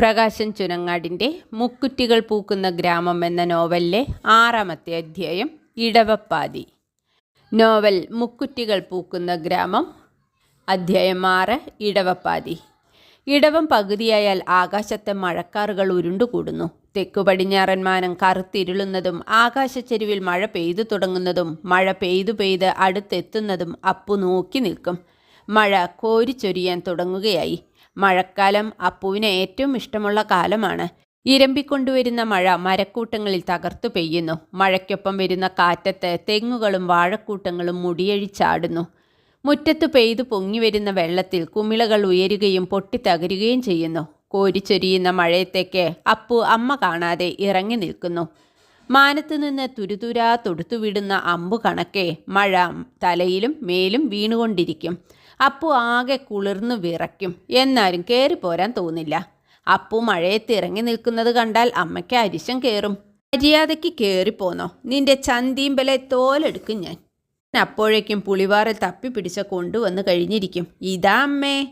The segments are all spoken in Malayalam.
പ്രകാശൻ ചുനങ്ങാടിന്റെ മുക്കുറ്റികൾ പൂക്കുന്ന ഗ്രാമം എന്ന നോവലിലെ ആറാമത്തെ അധ്യായം ഇടവപ്പാതി. നോവൽ മുക്കുറ്റികൾ പൂക്കുന്ന ഗ്രാമം അധ്യായം ആറ് ഇടവപ്പാതി. ഇടവം പകുതിയായാൽ ആകാശത്തെ മഴക്കാറുകൾ ഉരുണ്ടുകൂടുന്നു. തെക്കു പടിഞ്ഞാറൻ മാനം കറുത്തിരുളുന്നതും ആകാശച്ചെരുവിൽ മഴ പെയ്തു തുടങ്ങുന്നതും മഴ പെയ്തു പെയ്ത് അടുത്തെത്തുന്നതും അപ്പു നോക്കി നിൽക്കും. മഴ കോരിച്ചൊരിയാൻ തുടങ്ങുകയായി. മഴക്കാലം അപ്പുവിന് ഏറ്റവും ഇഷ്ടമുള്ള കാലമാണ്. ഇരമ്പിക്കൊണ്ടുവരുന്ന മഴ മരക്കൂട്ടങ്ങളിൽ തകർത്തു പെയ്യുന്നു. മഴയ്ക്കൊപ്പം വരുന്ന കാറ്റത്ത് തെങ്ങുകളും വാഴക്കൂട്ടങ്ങളും മുടിയഴിച്ചാടുന്നു. മുറ്റത്തു പെയ്തു പൊങ്ങി വരുന്ന വെള്ളത്തിൽ കുമിളകൾ ഉയരുകയും പൊട്ടിത്തകരുകയും ചെയ്യുന്നു. കോരിച്ചൊരിയുന്ന മഴയത്തേക്ക് അപ്പു അമ്മ കാണാതെ ഇറങ്ങി നിൽക്കുന്നു. മാനത്തു നിന്ന് തുരുതുരാ തൊടുത്തുവിടുന്ന അമ്പു കണക്കെ മഴ തലയിലും മേലും വീണുകൊണ്ടിരിക്കും. അപ്പു ആകെ കുളിർന്നു വിറയ്ക്കും. എന്നാലും പോരാൻ തോന്നില്ല. അപ്പു മഴയത്ത് ഇറങ്ങി നിൽക്കുന്നത് കണ്ടാൽ അമ്മയ്ക്ക് അരിശം കയറും മര്യാദയ്ക്ക് കയറിപ്പോന്നോ നിന്റെ ചന്തീമ്പലെ തോലെടുക്കും ഞാൻ. അപ്പോഴേക്കും പുളിവാറിൽ തപ്പി പിടിച്ച കൊണ്ടുവന്ന് കഴിഞ്ഞിരിക്കും. ഇതാ അമ്മേ.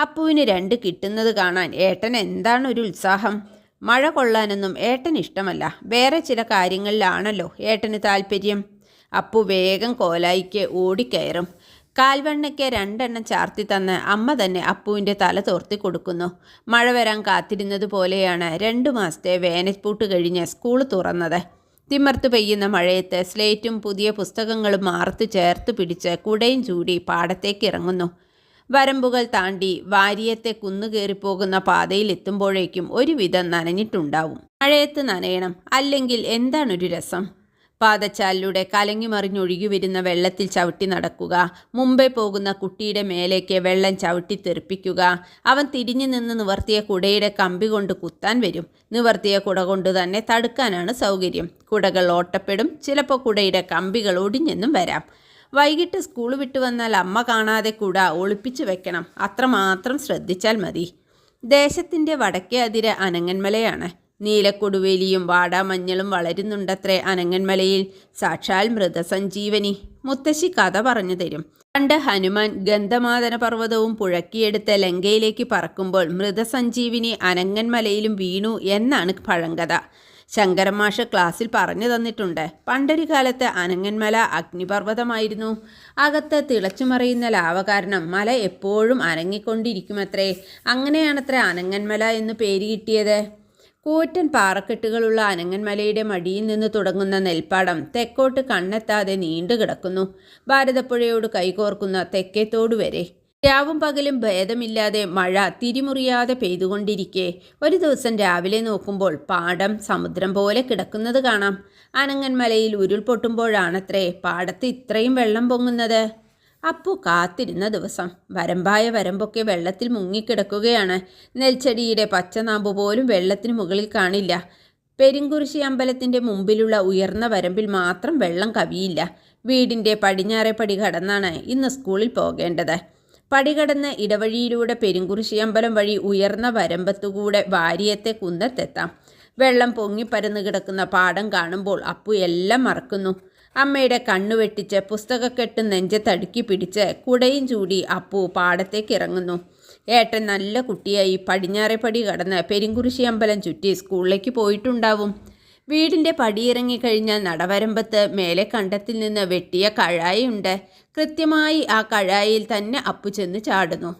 അപ്പുവിന് രണ്ട് കിട്ടുന്നത് കാണാൻ ഏട്ടൻ എന്താണ് ഒരു ഉത്സാഹം? മഴ കൊള്ളാനൊന്നും ഏട്ടൻ ഇഷ്ടമല്ല. വേറെ ചില കാര്യങ്ങളിലാണല്ലോ ഏട്ടന് താല്പര്യം. അപ്പു വേഗം കോലായിക്ക് ഓടിക്കയറും. കാൽവണ്ണയ്ക്ക് രണ്ടെണ്ണം ചാർത്തി തന്ന് അമ്മ തന്നെ അപ്പുവിന്റെ തല തോർത്തി കൊടുക്കുന്നു. മഴ വരാൻ കാത്തിരുന്നത് പോലെയാണ് രണ്ടു മാസത്തെ വേനൽപ്പൂട്ട് കഴിഞ്ഞ് സ്കൂൾ തുറന്നത്. തിമർത്ത് പെയ്യുന്ന മഴയത്ത് സ്ലേറ്റും പുതിയ പുസ്തകങ്ങളും മാർത്ത് ചേർത്ത് പിടിച്ച് കുടയും ചൂടി പാടത്തേക്ക് ഇറങ്ങുന്നു. വരമ്പുകൾ താണ്ടി വാരിയത്തെ കുന്നുകയറിപ്പോകുന്ന പാതയിൽ എത്തുമ്പോഴേക്കും ഒരുവിധം നനഞ്ഞിട്ടുണ്ടാവും. മഴയത്ത് നനയണം അല്ലെങ്കിൽ എന്താണൊരു രസം? പാദച്ചാലിലൂടെ കലങ്ങിമറിഞ്ഞൊഴുകി വരുന്ന വെള്ളത്തിൽ ചവിട്ടി നടക്കുക. മുമ്പേ പോകുന്ന കുട്ടിയുടെ മേലേക്ക് വെള്ളം ചവിട്ടി തെറിപ്പിക്കുക. അവൻ തിരിഞ്ഞു നിന്ന് നിവർത്തിയ കുടയുടെ കമ്പി കൊണ്ട് കുത്താൻ വരും. നിവർത്തിയ കുട കൊണ്ട് തന്നെ തടുക്കാനാണ് സൗകര്യം. കുടകൾ ഓട്ടപ്പെടും. ചിലപ്പോൾ കുടയുടെ കമ്പികൾ ഒടിഞ്ഞെന്നും വരാം. വൈകിട്ട് സ്കൂൾ വിട്ടു വന്നാൽ അമ്മ കാണാതെ കുട ഒളിപ്പിച്ചു വെക്കണം. അത്രമാത്രം ശ്രദ്ധിച്ചാൽ മതി. ദേശത്തിന്റെ വടക്കേ അതിര അനങ്ങന്മലയാണ് നീലക്കൊടുവേലിയും വാടാമഞ്ഞളും വളരുന്നുണ്ടത്രേ അനങ്ങന്മലയിൽ സാക്ഷാൽ മൃതസഞ്ജീവനി. മുത്തശ്ശി കഥ പറഞ്ഞു തരും. പണ്ട് ഹനുമാൻ ഗന്ധമാതന പർവതവും പുഴക്കിയെടുത്ത് ലങ്കയിലേക്ക് പറക്കുമ്പോൾ മൃതസഞ്ജീവിനി അനങ്ങന്മലയിലും വീണു എന്നാണ് പഴങ്കഥ. ശങ്കരമാഷ ക്ലാസ്സിൽ പറഞ്ഞു തന്നിട്ടുണ്ട്. പണ്ടൊരു കാലത്ത് അനങ്ങന്മല അഗ്നിപർവതമായിരുന്നു. അകത്ത് തിളച്ചുമറിയുന്ന ലാവ കാരണം മല എപ്പോഴും അനങ്ങിക്കൊണ്ടിരിക്കുമത്രേ. അങ്ങനെയാണത്രേ അനങ്ങന്മല എന്ന് പേര് കിട്ടിയത്. കൂറ്റൻ പാറക്കെട്ടുകളുള്ള അനങ്ങന്മലയുടെ മടിയിൽ നിന്ന് തുടങ്ങുന്ന നെൽപ്പാടം തെക്കോട്ട് കണ്ണെത്താതെ നീണ്ടുകിടക്കുന്നു ഭാരതപ്പുഴയോട് കൈകോർക്കുന്ന തെക്കേത്തോട് വരെ. രാവും പകലും ഭേദമില്ലാതെ മഴ തിരിമുറിയാതെ പെയ്തുകൊണ്ടിരിക്കെ. ഒരു ദിവസം രാവിലെ നോക്കുമ്പോൾ പാടം സമുദ്രം പോലെ കിടക്കുന്നത് കാണാം. അനങ്ങന്മലയിൽ ഉരുൾപൊട്ടുമ്പോഴാണത്രേ പാടത്ത് ഇത്രയും വെള്ളം പൊങ്ങുന്നത്. അപ്പു കാത്തിരുന്ന ദിവസം വരമ്പായ വരമ്പൊക്കെ വെള്ളത്തിൽ മുങ്ങിക്കിടക്കുകയാണ്. നെൽച്ചെടിയുടെ പച്ചനാമ്പ് പോലും വെള്ളത്തിന് മുകളിൽ കാണില്ല. പെരിങ്കുരിശി അമ്പലത്തിന്റെ മുമ്പിലുള്ള ഉയർന്ന വരമ്പിൽ മാത്രം വെള്ളം കവിയില്ല. വീടിന്റെ പടിഞ്ഞാറെ പടി കടന്നാണ് ഇന്ന് സ്കൂളിൽ പോകേണ്ടത്. പടി കടന്ന് ഇടവഴിയിലൂടെ പെരിങ്കുരിശി അമ്പലം വഴി ഉയർന്ന വരമ്പത്തുകൂടെ വാരിയത്തെ കുന്നത്തെത്താം വെള്ളം പൊങ്ങിപ്പരന്ന് കിടക്കുന്ന പാടം കാണുമ്പോൾ അപ്പു എല്ലാം മറക്കുന്നു. അമ്മയുടെ കണ്ണു വെട്ടിച്ച് പുസ്തകക്കെട്ട് നെഞ്ചത്തടുക്കി പിടിച്ച് കുടയും ചൂടി അപ്പു പാടത്തേക്ക് ഇറങ്ങുന്നു ഏട്ടൻ നല്ല കുട്ടിയായി പടിഞ്ഞാറേപ്പടി കടന്ന് പെരിങ്കുറിശി അമ്പലം ചുറ്റി സ്കൂളിലേക്ക് പോയിട്ടുണ്ടാവും. വീടിന്റെ പടിയിറങ്ങിക്കഴിഞ്ഞാൽ നടവരമ്പത്ത് മേലെ കണ്ടത്തിൽ നിന്ന് വെട്ടിയ കഴായുണ്ട് കൃത്യമായി ആ കഴായിൽ തന്നെ അപ്പു ചെന്ന് ചാടുന്നു.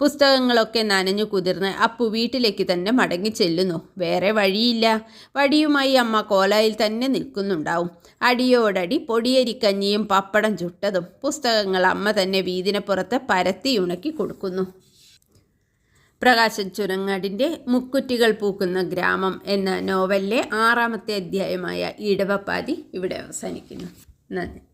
പുസ്തകങ്ങളൊക്കെ നനഞ്ഞു കുതിർന്ന് അപ്പു വീട്ടിലേക്ക് തന്നെ മടങ്ങി ചെല്ലുന്നു. വേറെ വഴിയില്ല. വടിയുമായി അമ്മ കോലായിൽ തന്നെ നിൽക്കുന്നുണ്ടാവും. അടിയോടടി പൊടിയരിക്കഞ്ഞിയും പപ്പടം ചുട്ടതും പുസ്തകങ്ങൾ അമ്മ തന്നെ വീതിനപ്പുറത്ത് പരത്തി ഉണക്കി കൊടുക്കുന്നു. പ്രകാശൻ ചുരങ്ങാടിന്റെ മുക്കുറ്റികൾ പൂക്കുന്ന ഗ്രാമം എന്ന നോവലിലെ ആറാമത്തെ അധ്യായമായ ഇടവപ്പാതി ഇവിടെ അവസാനിക്കുന്നു. നന്ദി.